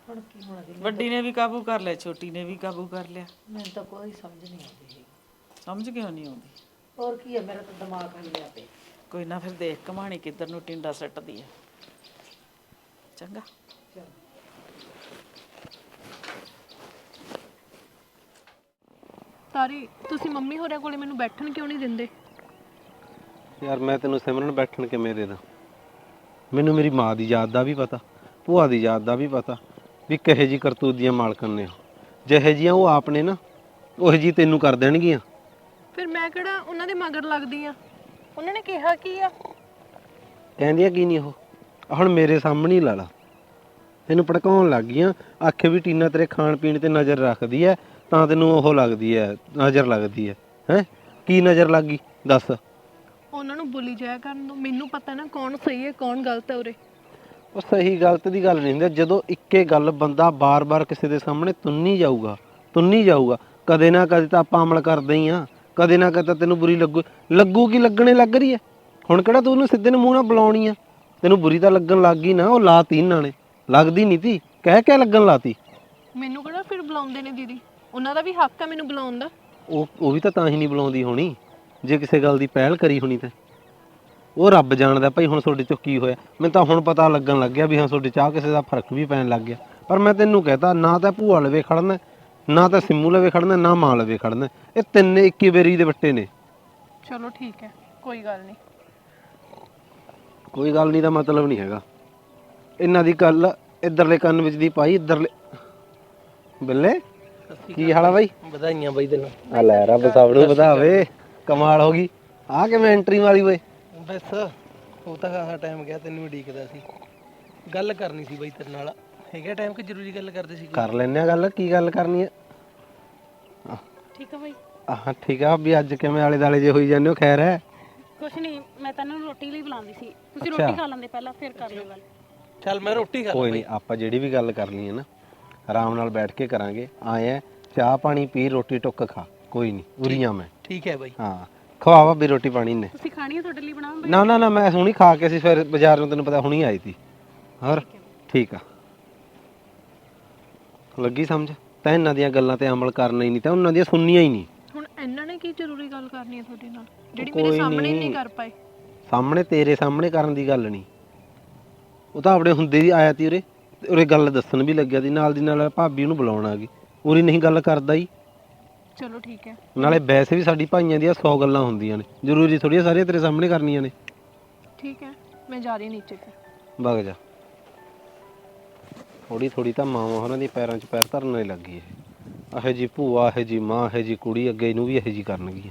ਹੁਣ ਕੀ ਹੋਣਾ ਜੀ? ਵੱਡੀ ਨੇ ਵੀ ਕਾਬੂ ਕਰ ਲਿਆ ਛੋਟੀ ਨੇ ਵੀ ਕਾਬੂ ਕਰ ਲਿਆ। ਮੈਨੂੰ ਤਾਂ ਕੋਈ ਸਮਝ ਨਹੀਂ ਆਉਂਦੀ ਹੈਗੀ। ਸਮਝ ਕਿਉਂ ਨਹੀਂ ਆਉਂਦੀ? ਹੋਰ ਕੀ ਹੈ? ਮੇਰਾ ਤਾਂ ਦਿਮਾਗ ਹਿੱਲਿਆ ਪਿਆ। ਕੋਈ ਨਾ ਫਿਰ ਦੇਖ ਕਮਾਣੀ ਕਿੱਧਰ ਨੂੰ ਟਿੰਡਾ ਸੱਟਦੀ ਆ। ਚੰਗਾ। ਤਾਰੀ ਤੁਸੀਂ ਮੰਮੀ ਹੋਰਾਂ ਕੋਲੇ ਮੈਨੂੰ ਬੈਠਣ ਕਿਉਂ ਨਹੀਂ ਦਿੰਦੇ? ਯਾਰ ਮੈਂ ਤੈਨੂੰ ਸਿਮਰਨ ਬੈਠਣ ਕਿਵੇਂ ਦੇ ਦਾਂ? ਮੈਨੂੰ ਮੇਰੀ ਮਾਂ ਦੀ ਯਾਦ ਦਾ ਵੀ ਪਤਾ। ਭੂਆ ਦੀ ਯਾਦ ਦਾ ਵੀ ਪਤਾ ਵੀ ਕਹੇ ਜੀ ਕਰਤੂਤ ਦੀਆਂ ਮਾਲਕਣ ਨੇ ਉਹ। ਜਿਹੇ ਜੀਆਂ ਉਹ ਆਪ ਨੇ ਨਾ ਉਹ ਜੀ ਤੈਨੂੰ ਕਰ ਦੇਣਗੀਆਂ। ਫਿਰ ਮੈਂ ਕਿਹੜਾ ਉਹਨਾਂ ਦੇ ਮਗਰ ਲੱਗਦੀ ਆ? ਉਹਨਾਂ ਨੇ ਕਿਹਾ ਕੀ ਆ? ਕਹਿੰਦੀਆਂ ਕੀ ਨਹੀਂ ਉਹ? ਆਹ ਹੁਣ ਮੇਰੇ ਸਾਹਮਣੇ ਹੀ ਲਾ ਲਾ। ਤੈਨੂੰ ਭੜਕਾਉਣ ਲੱਗ ਗਈਆਂ ਆਖੇ ਵੀ ਟੀਨਾ ਤੇਰੇ ਖਾਣ ਪੀਣ ਤੇ ਨਜ਼ਰ ਰੱਖਦੀ ਐ ਤਾਂ ਤੈਨੂੰ ਉਹ ਲੱਗਦੀ ਐ ਨਜ਼ਰ ਲੱਗਦੀ ਐ। ਹੈ? ਕੀ ਨਜ਼ਰ ਲੱਗ ਗਈ? ਦੱਸ। ਉਹਨਾਂ ਨੂੰ ਬੋਲੀ ਜਾਇਆ ਕਰਨ ਦੋ। ਮੈਨੂੰ ਪਤਾ ਨਾ ਕੌਣ ਸਹੀ ਹੈ ਕੌਣ ਗਲਤ ਹੈ ਉਰੇ। ਉਹ ਸਹੀ ਗਲਤ ਦੀ ਗੱਲ ਨਹੀਂ ਹੁੰਦੀ। ਜਦੋਂ ਇੱਕੇ ਗੱਲ ਬੰਦਾ ਬਾਰ-ਬਾਰ ਕਿਸੇ ਦੇ ਸਾਹਮਣੇ ਤੁੰਨੀ ਜਾਊਗਾ ਤੁੰਨੀ ਜਾਊਗਾ ਕਦੇ ਨਾ ਕਦੇ ਤਾਂ ਆਪਾਂ ਅਮਲ ਕਰਦੇ ਹੀ ਆ ਕਦੇ ਨਾ ਕਦੇ ਤਾਂ ਤੈਨੂੰ ਬੁਰੀ ਲੱਗੂ। ਲੱਗੂ ਕੀ ਲੱਗਣੇ ਲੱਗ ਰਹੀ ਹੈ? ਹੁਣ ਕਿਹੜਾ ਤੂੰ ਉਹਨੂੰ ਸਿੱਧੇ ਨੂੰ ਮੂੰਹ ਨਾਲ ਬੁਲਾਉਣੀ ਆ? ਤੈਨੂੰ ਬੁਰੀ ਤਾਂ ਲੱਗਣ ਲੱਗ ਗਈ ਨਾ ਉਹ ਲਾਤੀ ਇਹਨਾਂ ਨੇ। ਲੱਗਦੀ ਨਹੀਂ ਤੀ। ਕਹਿ ਕੇ ਲੱਗਣ ਲਾਤੀ। ਮੈਨੂੰ ਕਿਹੜਾ ਫਿਰ ਬੁਲਾਉਂਦੇ ਨੇ ਦੀਦੀ? ਉਹਨਾਂ ਦਾ ਵੀ ਹੱਕ ਹੈ ਮੈਨੂੰ ਬੁਲਾਉਣ ਦਾ। ਉਹ ਉਹ ਵੀ ਤਾਂ ਤਾਂ ਹੀ ਨਹੀਂ ਬੁਲਾਉਂਦੀ ਹੋਣੀ। ਜੇ ਕਿਸੇ ਗੱਲ ਦੀ ਪਹਿਲ ਕਰੀ ਹੋਣੀ ਤੇ। ਉਹ ਰੱਬ ਜਾਣਦਾ ਭਾਈ ਹੁਣ ਤੁਹਾਡੇ ਚੋਂ ਕੀ ਹੋਇਆ। ਮੈਨੂੰ ਤਾਂ ਹੁਣ ਪਤਾ ਲੱਗਣ ਲੱਗ ਗਿਆ ਵੀ ਹਾਂ ਤੁਹਾਡੇ ਚਾਹ ਕਿਸੇ ਦਾ ਫ਼ਰਕ ਵੀ ਪੈਣ ਲੱਗ ਗਿਆ। ਪਰ ਮੈਂ ਤੈਨੂੰ ਕਹਤਾ ਨਾ ਤਾਂ ਭੂਆ ਲਵੇ ਖੜਨਾ ਨਾ ਤਾਂ ਸਿੰਮੂ ਲਵੇ ਖੜਨਾ ਨਾ ਮਾਂ ਲਵੇ ਖੜਨਾ। ਇਹ ਤਿੰਨੇ ਇੱਕੀ ਬੇਰੀ ਦੇ ਬੱਟੇ ਨੇ। ਚਲੋ ਠੀਕ ਹੈ ਕੋਈ ਗੱਲ ਨਹੀਂ। ਕੋਈ ਗੱਲ ਨਹੀਂ ਦਾ ਮਤਲਬ ਨਹੀਂ ਹੈਗਾ। ਇਹਨਾਂ ਦੀ ਗੱਲ ਇਧਰਲੇ ਕੰਨ ਵਿੱਚ ਦੀ ਪਾਈ ਇਧਰਲੇ ਬੱਲੇ ਕੀ ਹਾਲ ਆ ਬਾਈ? ਵਧਾਈਆਂ ਬਾਈ ਤੈਨੂੰ। ਆ ਲੈ ਰੱਬ ਸਭ ਨੂੰ ਵਧਾਵੇ। ਕਮਾਲ ਹੋ ਗਈ। ਆ ਕਿਵੇਂ ਐਂਟਰੀ ਵਾਲੀ ਓਏ। ਬਸ ਉਹ ਤਾਂ ਆਹ ਟਾਈਮ ਗਿਆ ਤੈਨੂੰ ਵੀ ਡੀਕਦਾ ਸੀ। ਗੱਲ ਕਰਨੀ ਸੀ ਬਾਈ ਤੇਰੇ ਨਾਲ। ਹੈਗਾ ਟਾਈਮ ਕਿ ਜ਼ਰੂਰੀ ਗੱਲ ਕਰਦੇ ਸੀ ਕਰ ਲੈਨੇ ਆ ਗੱਲ ਕੀ ਗੱਲ ਕਰਨੀ ਹੈ ਠੀਕ ਆ ਬਾਈ। ਆਹ ਠੀਕ ਆ ਵੀ ਅੱਜ ਕਿਵੇਂ ਆਲੇ ਦਾਲੇ ਜੇ ਹੋਈ ਜਾਂਦੇ ਹੋ ਖੈਰ ਹੈ? ਕੁਛ ਨਹੀਂ ਮੈਂ ਤੈਨੂੰ ਰੋਟੀ ਲਈ ਬੁਲਾਉਂਦੀ ਸੀ। ਤੁਸੀਂ ਅੱਛਾ। ਰੋਟੀ ਖਾ ਲੈਂਦੇ ਪਹਿਲਾਂ ਫਿਰ ਕਰ ਲਿਓ ਗੱਲ। ਚੱਲ ਮੈਂ ਰੋਟੀ ਖਾ ਕੋਈ ਨਹੀਂ ਆਪਾਂ ਜਿਹੜੀ ਵੀ ਗੱਲ ਕਰਨੀ ਹੈ ਨਾ ਆਰਾਮ ਨਾਲ ਬੈਠ ਕੇ ਕਰਾਂਗੇ। ਆਏ ਆ ਚਾਹ ਪਾਣੀ ਪੀ ਰੋਟੀ ਟੁੱਕ ਖਾ। ਕੋਈ ਨਹੀਂ ਉਰੀਆਂ ਮੈਂ। ਠੀਕ ਹੈ ਬਾਈ। ਹਾਂ। ਖਵਾਵਾ ਵੀ ਰੋਟੀ ਪਾਣੀ ਨੇ। ਤੁਸੀਂ ਖਾਣੀ ਹੈ ਤੁਹਾਡੇ ਲਈ ਬਣਾਵਾਂ ਨਾ ਨਾ ਨਾ ਮੈਂ ਹੁਣੀ ਖਾ ਕੇ ਸੀ ਫਿਰ ਬਾਜ਼ਾਰ ਨੂੰ ਤੈਨੂੰ ਪਤਾ ਹੁਣੀ ਆਈ ਸੀ। ਹੋਰ? ਠੀਕ ਆ। ਲੱਗੀ ਸਮਝ? ਤਾਂ ਇਹਨਾਂ ਦੀਆਂ ਗੱਲਾਂ ਤੇ ਅਮਲ ਕਰਨਾ ਹੀ ਨਹੀਂ ਤਾਂ ਉਹਨਾਂ ਦੀਆਂ ਸੁਣਨੀਆਂ ਹੀ ਨਹੀਂ। ਹੁਣ ਇਹਨਾਂ ਨੇ ਕੀ ਜ਼ਰੂਰੀ ਗੱਲ ਕਰਨੀ ਹੈ ਤੁਹਾਡੇ ਨਾਲ? ਜਿਹੜੀ ਕੋਈ ਮੇਰੇ ਸਾਹਮਣੇ ਨਹੀਂ। ਨਹੀਂ। ਕਰ ਪਾਏ। ਸਾਹਮਣੇ ਤੇਰੇ ਸਾਹਮਣੇ ਕਰਨ ਦੀ ਗੱਲ ਨਹੀਂ। ਉਹ ਤਾਂ ਆਪਣੇ ਹੁੰਦੇ ਦੀ ਆਇਆ ਤੀ ਉਰੇ ਤੇ ਉਰੇ ਗੱਲ ਦੱਸਣ ਵੀ ਲੱਗਿਆ ਸੀ ਨਾਲ ਦੀ ਨਾਲ ਭਾਬੀ ਉਹਨੂੰ ਬੁਲਾਉਣ ਆ ਗਈ। ਉਰੇ ਨਹੀਂ ਗੱਲ ਕਰਦਾ ਹੀ ਚਲੋ ਠੀਕ ਹੈ। ਨਾਲੇ ਵੈਸੇ ਵੀ ਸਾਡੀ ਭਾਈਆਂ ਦੀਆਂ 100 ਗੱਲਾਂ ਹੁੰਦੀਆਂ ਨੇ। ਜ਼ਰੂਰੀ ਥੋੜੀਆਂ ਸਾਰੀਆਂ ਤੇਰੇ ਸਾਹਮਣੇ ਕਰਨੀਆਂ ਨੇ। ਠੀਕ ਹੈ ਮੈਂ ਜਾ ਰਹੀ ਨੀਚੇ ਫਿਰ ਵਗ ਜਾ। ਥੋੜੀ ਥੋੜੀ ਤਾਂ ਮਾਵਾਂ ਉਹਨਾਂ ਦੇ ਪੈਰਾਂ 'ਚ ਪੈਰ ਧਰਨ ਲੱਗੀ ਇਹ ਇਹੋ ਜੀ ਭੂਆ ਇਹੋ ਜੀ ਮਾਂ ਇਹੋ ਜੀ ਕੁੜੀ ਅੱਗੇ ਇਹਨੂੰ ਵੀ ਇਹੋ ਜੀ ਕਰਨਗੀ